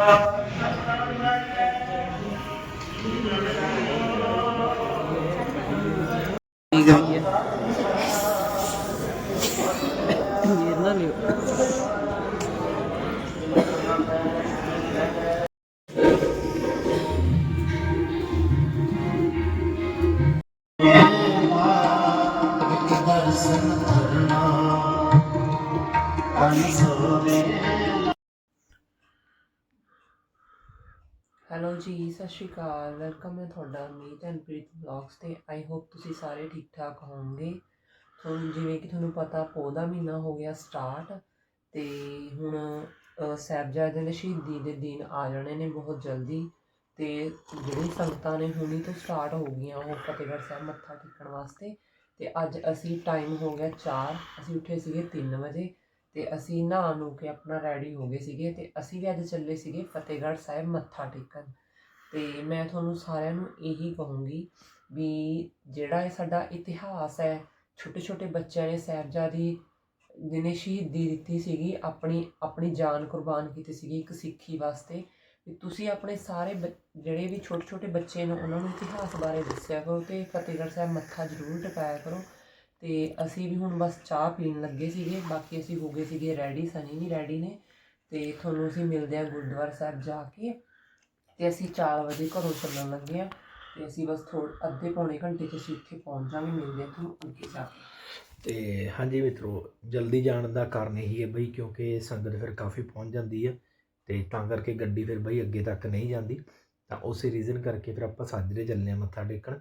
Hello ਜੀ, ਸਤਿ ਸ਼੍ਰੀ ਅਕਾਲ। Welcome ਹੈ ਤੁਹਾਡਾ ਮੀਤ ਐਂਡ ਪ੍ਰੀਤ ਵਲੌਗਸ ਤੇ। ਆਈ ਹੋਪ ਤੁਸੀਂ ਸਾਰੇ ਠੀਕ ਠਾਕ ਹੋਵੋਗੇ ਹੁਣ ਜਿਵੇਂ ਕਿ ਤੁਹਾਨੂੰ ਪਤਾ, ਪੋਹ ਦਾ ਮਹੀਨਾ ਹੋ ਗਿਆ ਸਟਾਰਟ ਤੇ ਹੁਣ ਸਾਹਿਬਜ਼ਾਦਿਆਂ ਦੇ ਸ਼ਹੀਦੀ ਦੇ ਦਿਨ ਆ ਜਾਣੇ ਨੇ ਬਹੁਤ ਜਲਦੀ ਤੇ ਜਿਹੜੀ ਸੰਗਤਾਂ ਨੇ ਹੁਣੀ ਤੋਂ ਸਟਾਰਟ ਹੋ ਗਈਆਂ ਉਹ ਫਤਿਹਗੜ੍ਹ ਸਾਹਿਬ ਮੱਥਾ ਟੇਕਣ ਵਾਸਤੇ। ਤੇ ਅੱਜ ਅਸੀਂ ਟਾਈਮ ਹੋ ਗਿਆ 4 ਅਸੀਂ ਉੱਠੇ ਸੀਗੇ 3 ਵਜੇ ਤੇ ਅਸੀਂ ਨਹਾ ਨੂੰ ਕੇ ਆਪਣਾ ਰੈਡੀ ਹੋ ਗਏ ਸੀਗੇ ਤੇ ਅਸੀਂ ਵੀ ਅੱਜ ਚੱਲੇ ਸੀਗੇ ਫਤਿਹਗੜ੍ਹ ਸਾਹਿਬ ਮੱਥਾ ਟੇਕਣ। ਅਤੇ ਮੈਂ ਤੁਹਾਨੂੰ ਸਾਰਿਆਂ ਨੂੰ ਇਹੀ ਕਹੂੰਗੀ ਵੀ ਜਿਹੜਾ ਇਹ ਸਾਡਾ ਇਤਿਹਾਸ ਹੈ ਛੋਟੇ ਛੋਟੇ ਬੱਚਿਆਂ ਨੇ ਸਾਹਿਬਜ਼ਾਦੀ ਜਿਹਨੇ ਸ਼ਹੀਦੀ ਦਿੱਤੀ ਸੀਗੀ, ਆਪਣੀ ਆਪਣੀ ਜਾਨ ਕੁਰਬਾਨ ਕੀਤੀ ਸੀਗੀ ਇੱਕ ਸਿੱਖੀ ਵਾਸਤੇ, ਵੀ ਤੁਸੀਂ ਆਪਣੇ ਸਾਰੇ ਬ- ਜਿਹੜੇ ਵੀ ਛੋਟੇ ਛੋਟੇ ਬੱਚੇ ਨੇ ਉਹਨਾਂ ਨੂੰ ਇਤਿਹਾਸ ਬਾਰੇ ਦੱਸਿਆ ਕਰੋ ਤੇ ਫਤਿਹਗੜ੍ਹ ਸਾਹਿਬ ਮੱਥਾ ਜ਼ਰੂਰ ਟਿਕਾਇਆ ਕਰੋ। ਤੇ ਅਸੀਂ ਵੀ ਹੁਣ ਬਸ ਚਾਹ ਪੀਣ ਲੱਗੇ ਸੀਗੇ, ਬਾਕੀ ਅਸੀਂ ਹੋ ਗਏ ਸੀਗੇ ਰੈਡੀ ਸਨੀ ਵੀ ਰੈਡੀ ਨੇ ਤੇ ਤੁਹਾਨੂੰ ਅਸੀਂ ਮਿਲਦੇ ਹਾਂ ਗੁਰਦੁਆਰਾ ਸਾਹਿਬ ਜਾ ਕੇ। ਤੇ ਅਸੀਂ 4 ਵਜੇ ਘਰੋਂ ਚੱਲਣ ਲੱਗੇ ਆ ਤੇ ਅਸੀਂ ਬਸ ਥੋੜ੍ਹੇ ਅੱਧੇ ਪੌਣੇ ਘੰਟੇ 'ਚ ਅਸੀਂ ਉੱਥੇ ਪਹੁੰਚ ਜਾਵਾਂਗੇ, ਮਿਲਦੇ ਹਾਂ ਤੁਹਾਨੂੰ ਅੱਗੇ ਜਾ ਕੇ। ਤੇ ਹਾਂਜੀ ਮਿੱਤਰੋ, ਜਲਦੀ ਜਾਣ ਦਾ ਕਾਰਨ ਇਹੀ ਹੈ ਬਈ ਕਿਉਂਕਿ ਸੰਗਤ ਫਿਰ ਕਾਫੀ ਪਹੁੰਚ ਜਾਂਦੀ ਹੈ ਤੇ ਤਾਂ ਕਰਕੇ ਗੱਡੀ ਫਿਰ ਬਈ ਅੱਗੇ ਤੱਕ ਨਹੀਂ ਜਾਂਦੀ। ਤਾਂ ਉਸੇ ਰੀਜ਼ਨ ਕਰਕੇ ਫਿਰ ਆਪਾਂ ਸਾਜਰੇ ਚੱਲਨੇ ਆ ਮੱਥਾ ਟੇਕਣ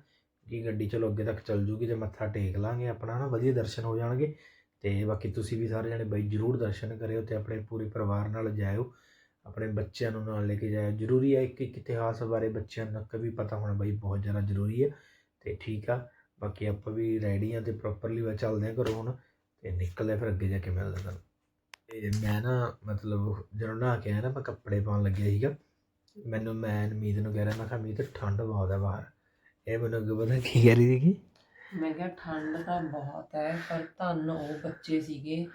ਕਿ ਗੱਡੀ ਚਲੋ ਅੱਗੇ ਤੱਕ ਚੱਲ ਜੂਗੀ ਤੇ ਮੱਥਾ ਟੇਕ ਲਾਂਗੇ ਆਪਣਾ ਨਾ ਵਧੀਆ ਦਰਸ਼ਨ ਹੋ ਜਾਣਗੇ। ਤੇ ਬਾਕੀ ਤੁਸੀਂ ਵੀ ਸਾਰੇ ਜਣੇ ਬਈ ਜਰੂਰ ਦਰਸ਼ਨ ਕਰਿਓ ਤੇ ਆਪਣੇ ਪੂਰੇ ਪਰਿਵਾਰ ਨਾਲ ਜਾਇਓ। ਆਪਣੇ ਬੱਚਿਆਂ ਨੂੰ ਨਾਲ ਲੈ ਕੇ ਜਾਇਆ। ਜ਼ਰੂਰੀ ਹੈ ਇੱਕ ਇੱਕ ਇਤਿਹਾਸ ਬਾਰੇ ਬੱਚਿਆਂ ਨੂੰ ਵੀ ਪਤਾ ਹੋਣਾ ਬਈ ਬਹੁਤ ਜ਼ਿਆਦਾ ਜ਼ਰੂਰੀ ਹੈ। ਅਤੇ ਠੀਕ ਆ, ਬਾਕੀ ਆਪਾਂ ਵੀ ਰੈਡੀ ਹਾਂ ਅਤੇ ਪ੍ਰੋਪਰਲੀ ਵਾ ਚੱਲਦੇ ਹਾਂ ਘਰੋਂ ਹੁਣ ਅਤੇ ਨਿਕਲਦੇ ਆ ਫਿਰ ਅੱਗੇ ਜਾ ਕੇ ਮਿਲਦੇ ਤੁਹਾਨੂੰ ਤੇ ਮੈਂ ਨਾ ਮਤਲਬ ਜਦੋਂ ਨਹਾ ਕੇ ਆਇਆ ਨਾ ਮੈਂ ਕੱਪੜੇ ਪਾਉਣ ਲੱਗਿਆ ਸੀਗਾ। ਮੈਨੂੰ ਮੈਂ, ਮੀਤ ਨੂੰ ਕਹਿ ਰਿਹਾ, ਮੈਂ ਕਿਹਾ, ਮੀਤ ਠੰਡ ਬਹੁਤ ਹੈ ਬਾਹਰ। ਇਹ ਮੈਨੂੰ ਅੱਗੇ ਪਤਾ ਕੀ ਕਹਿ ਰਹੀ ਸੀਗੀ? ਮੈਂ ਕਿਹਾ, ਠੰਡ ਤਾਂ ਬਹੁਤ ਹੈ, ਪਰ ਧੰਨ ਉਹ ਬੱਚੇ ਸੀਗੇ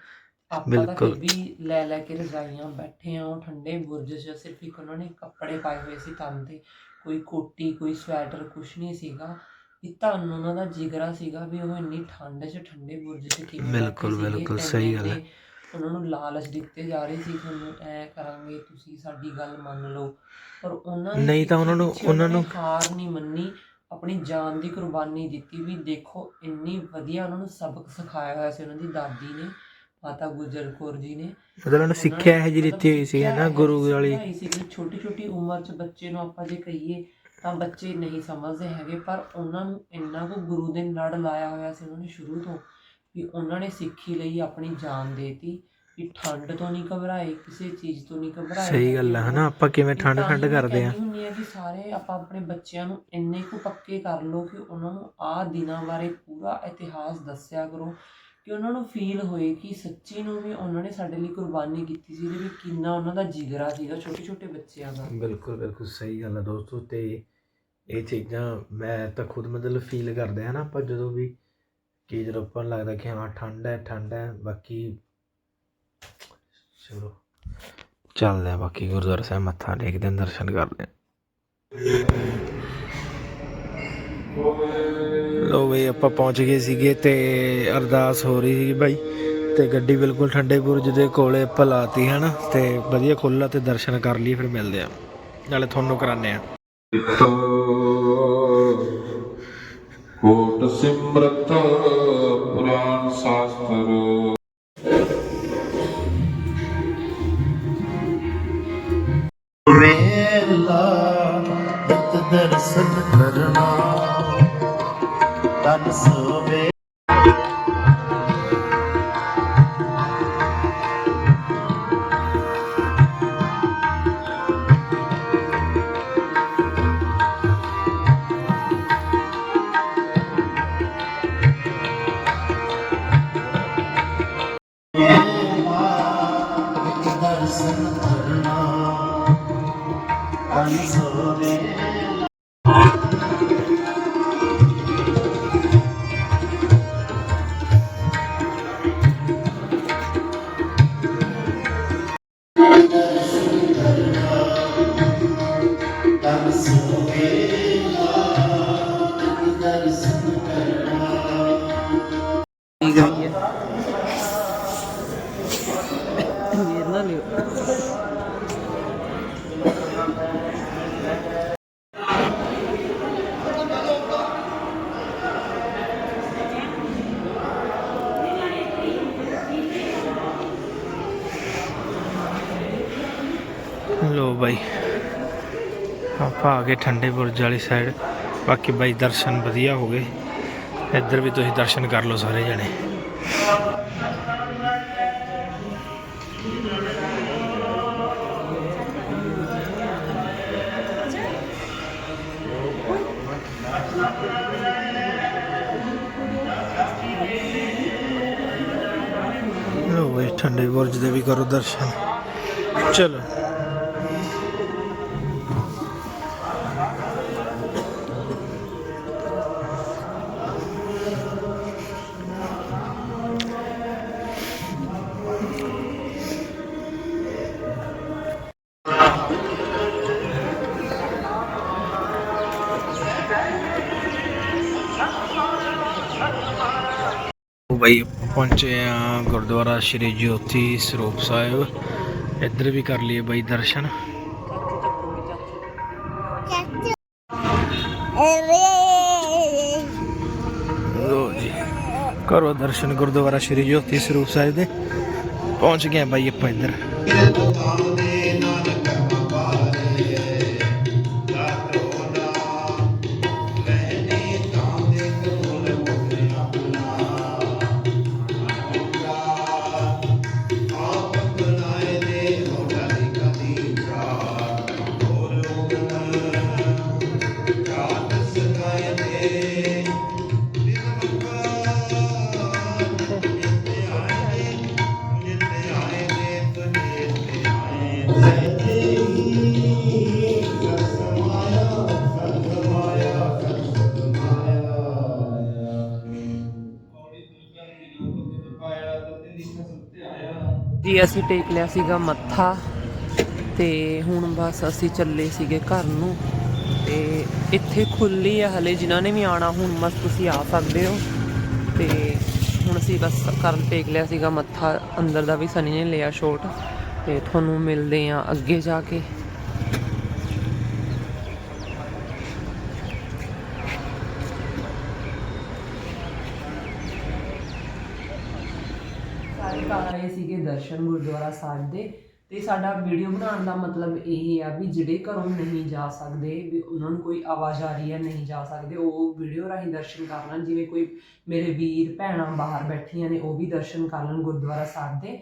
ਆਪਾਂ ਤਾਂ ਬਿਲਕੁਲ। ਵੀ ਲੈ ਲੈ ਕੇ ਰਜਾਈਆਂ ਬੈਠੇ ਆ ਉਹ ਠੰਡੇ ਬੁਰਜ 'ਚ ਸਿਰਫ ਇੱਕ ਉਹਨਾਂ ਨੇ ਕੱਪੜੇ ਪਾਏ ਹੋਏ ਸੀ ਤਨ ਤੇ ਕੋਈ ਕੋਟੀ ਕੋਈ ਸਵੈਟਰ ਕੁਛ ਨਹੀਂ ਸੀਗਾ ਧੰਨ ਉਹਨਾਂ ਦਾ ਜਿਗਰਾ ਸੀਗਾ ਵੀ ਉਹ ਇੰਨੀ ਠੰਡ 'ਚ ਠੰਡੇ ਬੁਰਜ 'ਚ ਕਿਵੇਂ ਬੈਠੇ ਬਿਲਕੁਲ, ਸੀਗੇ। ਬਿਲਕੁਲ, ਇੰਨੇ ਸਹੀ ਗੱਲ ਹੈ। ਉਹਨਾਂ ਨੂੰ ਲਾਲਚ ਦਿੱਤੇ ਜਾ ਰਹੇ ਸੀ ਤੁਹਾਨੂੰ ਐ ਕਰਾਂਗੇ ਤੁਸੀਂ ਸਾਡੀ ਗੱਲ ਮੰਨ ਲਓ ਪਰ ਉਹਨਾਂ ਨੇ ਨਹੀਂ ਤਾਂ ਉਹਨਾਂ ਨੂੰ- ਪਿੱਛੇ ਉਹਨਾਂ ਨੇ ਨੂੰ- ਹਾਰ ਨਹੀਂ ਮੰਨੀ ਆਪਣੀ ਜਾਨ ਦੀ ਕੁਰਬਾਨੀ ਦਿੱਤੀ ਵੀ ਦੇਖੋ ਇੰਨੀ ਵਧੀਆ ਉਹਨਾਂ ਨੂੰ ਸਬਕ ਸਿਖਾਇਆ ਹੋਇਆ ਸੀ ਉਹਨਾਂ ਦੀ ਦਾਦੀ ਨੇ ਮਾਤਾ ਗੁਜਰ ਕੌਰ ਜੀ ਨੇ। ਮਤਲਬ ਉਹਨੇ ਸਿੱਖਿਆ ਇਹ ਜੀ ਦਿੱਤੀ ਹੋਈ ਸੀ ਨਾ ਗੁਰੂ ਵਾਲੀ। ਸੀ ਛੋਟੀ ਛੋਟੀ ਉਮਰ 'ਚ ਬੱਚੇ ਨੂੰ ਆਪਾਂ ਜੇ ਕਹੀਏ ਤਾਂ ਬੱਚੇ ਨਹੀਂ ਸਮਝਦੇ ਹੈਗੇ ਪਰ ਉਹਨਾਂ ਨੂੰ ਇੰਨਾ ਕੁ ਗੁਰੂ ਦੇ ਲੜ ਲਾਇਆ ਹੋਇਆ ਸੀ ਉਹਨਾਂ ਨੇ ਸ਼ੁਰੂ ਤੋਂ ਵੀ ਉਹਨਾਂ ਨੇ ਸਿੱਖੀ ਲਈ ਆਪਣੀ ਜਾਨ ਦੇਤੀ ਵੀ ਠੰਡ ਤੋਂ ਨਹੀਂ ਘਬਰਾਏ ਕਿਸੇ ਚੀਜ਼ ਤੋਂ ਨਹੀਂ ਘਬਰਾਏ। ਸਹੀ ਗੱਲ ਹੈ ਹਨਾ ਆਪਾਂ ਕਿਵੇਂ ਠੰਡ ਹੀ ਠੰਡ ਕਰਦੇ ਆ। ਹੁੰਦੀ ਆ ਕਿ ਸਾਰੇ ਆਪਾਂ ਆਪਣੇ ਬੱਚਿਆਂ ਨੂੰ ਇੰਨੇ ਕੁ ਪੱਕੇ ਕਰ ਲਓ ਕਿ ਉਹਨਾਂ ਨੂੰ ਆਹ ਦਿਨਾਂ ਬਾਰੇ ਪੂਰਾ ਇਤਿਹਾਸ ਦੱਸਿਆ ਕਰੋ ਕਿ ਉਹਨਾਂ ਨੂੰ ਫੀਲ ਹੋਏ ਕਿ ਸੱਚੀ ਨੂੰ ਵੀ ਉਹਨਾਂ ਨੇ ਸਾਡੇ ਲਈ ਕੁਰਬਾਨੀ ਕੀਤੀ ਸੀ ਤੇ ਵੀ ਕਿੰਨਾ ਉਹਨਾਂ ਦਾ ਜਿਗਰਾ ਸੀਗਾ ਛੋਟੇ ਛੋਟੇ ਬੱਚਿਆਂ ਦਾ। ਬਿਲਕੁਲ ਬਿਲਕੁਲ ਸਹੀ ਗੱਲ ਹੈ ਦੋਸਤੋ, ਤੇ ਇਹ ਚੀਜ਼ਾਂ ਮੈਂ ਤਾਂ ਖੁਦ ਮਤਲਬ ਫੀਲ ਕਰਦਾ ਹਾਂ ਨਾ ਆਪਾਂ ਜਦੋਂ ਵੀ ਕਿ ਜਦੋਂ ਆਪਾਂ ਨੂੰ ਲੱਗਦਾ ਕਿ ਹਾਂ, ਠੰਡ ਹੈ ਠੰਡ ਹੈ, ਬਾਕੀ ਚਲੋ, ਚੱਲਦੇ ਆ ਬਾਕੀ ਗੁਰਦੁਆਰਾ ਸਾਹਿਬ ਮੱਥਾ ਟੇਕਦੇ ਹਾਂ ਦਰਸ਼ਨ ਕਰਦੇ ਹਾਂ ਲੋ ਬਈ ਆਪਾਂ ਪਹੁੰਚ ਗਏ ਸੀਗੇ ਤੇ ਅਰਦਾਸ ਹੋ ਰਹੀ ਸੀ ਬਾਈ। ਤੇ ਗੱਡੀ ਬਿਲਕੁਲ ਠੰਡੇ ਬੁਰਜ ਦੇ ਕੋਲੇ ਆਪਾਂ ਲਾਤੀ ਹਨ? ਤੇ ਵਧੀਆ ਖੁੱਲਾ ਤੇ ਦਰਸ਼ਨ ਕਰ ਲਈ ਫਿਰ ਮਿਲਦੇ ਆ। ਨਾਲੇ ਤੁਹਾਨੂੰ ਕਰਾਣੇ ਆ। ਕੋਟ ਸਿਮਰਤ ਪੁਰਾਨ ਸ਼ਾਸਤਰ। ਵੇਲਾ ਦਰਸ਼ਨ ਕਰਨਾ। ਤਨ ਨਾ ਲਿਓ ਲੋ ਬਾਈ, ਆਪਾਂ ਆ ਗਏ ਠੰਡੇ ਬੁਰਜ ਵਾਲੀ ਸਾਈਡ ਬਾਕੀ ਬਾਈ ਦਰਸ਼ਨ ਵਧੀਆ ਹੋ ਗਏ। ਇੱਧਰ ਵੀ ਤੁਸੀਂ ਦਰਸ਼ਨ ਕਰ ਲਓ ਸਾਰੇ ਜਣੇ। ਠੰਡੇ ਬੁਰਜ ਦੇ ਵੀ ਕਰੋ ਦਰਸ਼ਨ। ਚਲੋ। ਉਹ ਪਹੁੰਚੇ ਆ ਗੁਰਦੁਆਰਾ ਸ਼੍ਰੀ ਜੋਤੀ ਸਰੂਪ ਸਾਹਿਬ। ਇੱਧਰ ਵੀ ਕਰ ਲਈਏ ਬਾਈ ਦਰਸ਼ਨ। ਲੋ ਜੀ, ਕਰੋ ਦਰਸ਼ਨ ਗੁਰਦੁਆਰਾ ਸ਼੍ਰੀ ਜੋਤੀ ਸਰੂਪ ਸਾਹਿਬ ਦੇ। ਪਹੁੰਚ ਗਏ ਆ ਬਾਈ ਆਪਾਂ ਇੱਧਰ। ਜੀ, ਅਸੀਂ ਟੇਕ ਲਿਆ ਸੀਗਾ ਮੱਥਾ ਤੇ ਹੁਣ ਬਸ ਅਸੀਂ ਚੱਲੇ ਸੀਗੇ ਘਰ ਨੂੰ ਤੇ ਇੱਥੇ ਖੁੱਲੀ ਆ ਹਲੇ, ਜਿਨ੍ਹਾਂ ਨੇ ਵੀ ਆਣਾ ਹੁਣ ਬਸ ਤੁਸੀਂ ਆ ਸਕਦੇ ਹੋ। ਤੇ ਹੁਣ ਅਸੀਂ ਬਸ ਕਰਨ ਟੇਕ ਲਿਆ ਸੀਗਾ ਮੱਥਾ, ਅੰਦਰ ਦਾ ਵੀ ਸਨੀ ਨੇ ਲਿਆ ਸ਼ੋਟ ਤੇ ਤੁਹਾਨੂੰ ਮਿਲਦੇ ਆ ਅੱਗੇ ਜਾ ਕੇ। ਆਏ ਸੀਗੇ ਦਰਸ਼ਨ ਗੁਰਦੁਆਰਾ ਸਾਹਿਬ ਦੇ। ਤੇ ਸਾਡਾ ਵੀਡੀਓ ਬਣਾਉਣ ਦਾ ਮਤਲਬ ਇਹ ਆ ਵੀ ਜਿਹੜੇ ਘਰੋਂ ਨਹੀਂ ਜਾ ਸਕਦੇ, ਵੀ ਉਹਨਾਂ ਨੂੰ ਕੋਈ ਆਵਾਜ਼ਾਰੀ ਹੈ, ਨਹੀਂ ਜਾ ਸਕਦੇ, ਉਹ ਵੀਡੀਓ ਰਾਹੀਂ ਦਰਸ਼ਨ ਕਰ ਲੈਣ। ਜਿਵੇਂ ਕੋਈ ਮੇਰੇ ਵੀਰ ਭੈਣਾਂ ਬਾਹਰ ਬੈਠੀਆਂ ਨੇ, ਉਹ ਵੀ ਦਰਸ਼ਨ ਕਰ ਲੈਣ ਗੁਰਦੁਆਰਾ ਸਾਹਿਬ ਦੇ।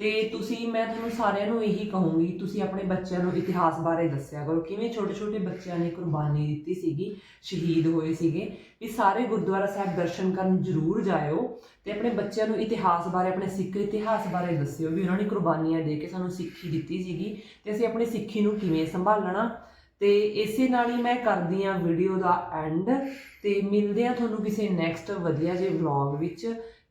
ਤੇ ਤੁਸੀਂ, ਮੈਂ ਤੁਹਾਨੂੰ ਸਾਰਿਆਂ ਨੂੰ ਇਹੀ ਕਹੂੰਗੀ, ਤੁਸੀਂ ਆਪਣੇ ਬੱਚਿਆਂ ਨੂੰ ਇਤਿਹਾਸ ਬਾਰੇ ਦੱਸਿਆ ਕਰੋ। ਕਿਵੇਂ ਛੋਟੇ ਛੋਟੇ ਬੱਚਿਆਂ ਨੇ ਕੁਰਬਾਨੀ ਦਿੱਤੀ ਸੀਗੀ, ਸ਼ਹੀਦ ਹੋਏ ਸੀਗੇ, ਵੀ ਸਾਰੇ ਗੁਰਦੁਆਰਾ ਸਾਹਿਬ ਦਰਸ਼ਨ ਕਰਨ ਜ਼ਰੂਰ ਜਾਇਓ ਤੇ ਆਪਣੇ ਬੱਚਿਆਂ ਨੂੰ ਇਤਿਹਾਸ ਬਾਰੇ, ਆਪਣੇ ਸਿੱਖ ਇਤਿਹਾਸ ਬਾਰੇ ਦੱਸਿਓ ਵੀ ਉਹਨਾਂ ਨੇ ਕੁਰਬਾਨੀਆਂ ਦੇ ਕੇ ਸਾਨੂੰ ਸਿੱਖੀ ਦਿੱਤੀ ਸੀਗੀ ਤੇ ਅਸੀਂ ਆਪਣੀ ਸਿੱਖੀ ਨੂੰ ਕਿਵੇਂ ਸੰਭਾਲਣਾ। ਤੇ ਇਸੇ ਨਾਲ ਹੀ ਮੈਂ ਕਰਦੀ ਆ ਵੀਡੀਓ ਦਾ ਐਂਡ ਤੇ ਮਿਲਦੇ ਆ ਤੁਹਾਨੂੰ ਕਿਸੇ ਨੈਕਸਟ ਵਧੀਆ ਜਿਹੇ ਵਲੌਗ ਵਿੱਚ।